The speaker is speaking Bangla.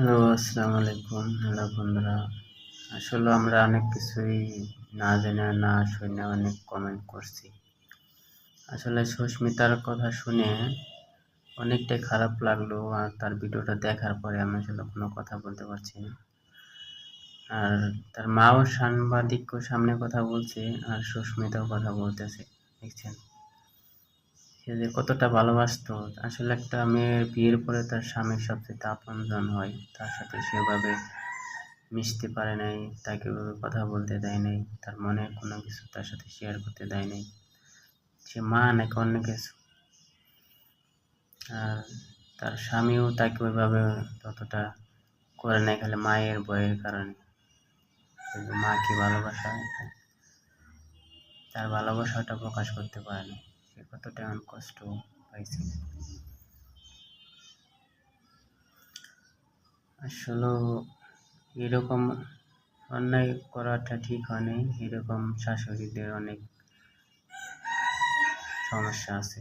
হ্যালো, আসসালামু আলাইকুম। হ্যালো বন্ধুরা, আসলে আমরা অনেক কিছুই না জেনে, না শুনে অনেক কমেন্ট করছি। আসলে সুস্মিতার কথা শুনে অনেকটাই খারাপ লাগল আর তার ভিডিওটা দেখার পরে আমি আসলে কোনো কথা বলতে পারছি না। আর তার মাও সাংবাদিক সামনে কথা বলছে আর সুস্মিতাও কথা বলতেছে, দেখছেন? সে যে কতটা ভালোবাসতো, আসলে একটা মেয়ের বিয়ের পরে তার স্বামীর সবচেয়ে আপনজন হয়। তার সাথে সেভাবে মিশতে পারে নাই, তাকে ওভাবে কথা বলতে দেয় নাই, তার মনে কোনো কিছু তার সাথে শেয়ার করতে দেয় নাই। সে মা নাকি অন্য কিছু। আর তার স্বামীও তাকে ওইভাবে ততটা করে নাই, খালি মায়ের বয়ের কারণে। মাকে ভালোবাসা, তার ভালোবাসাটা প্রকাশ করতে পারে না কতটা কষ্ট পাইছি। আসলে এরকম অন্যায় করাটা ঠিক হয়নি এরকম শাশুড়িদের অনেক সমস্যা আছে।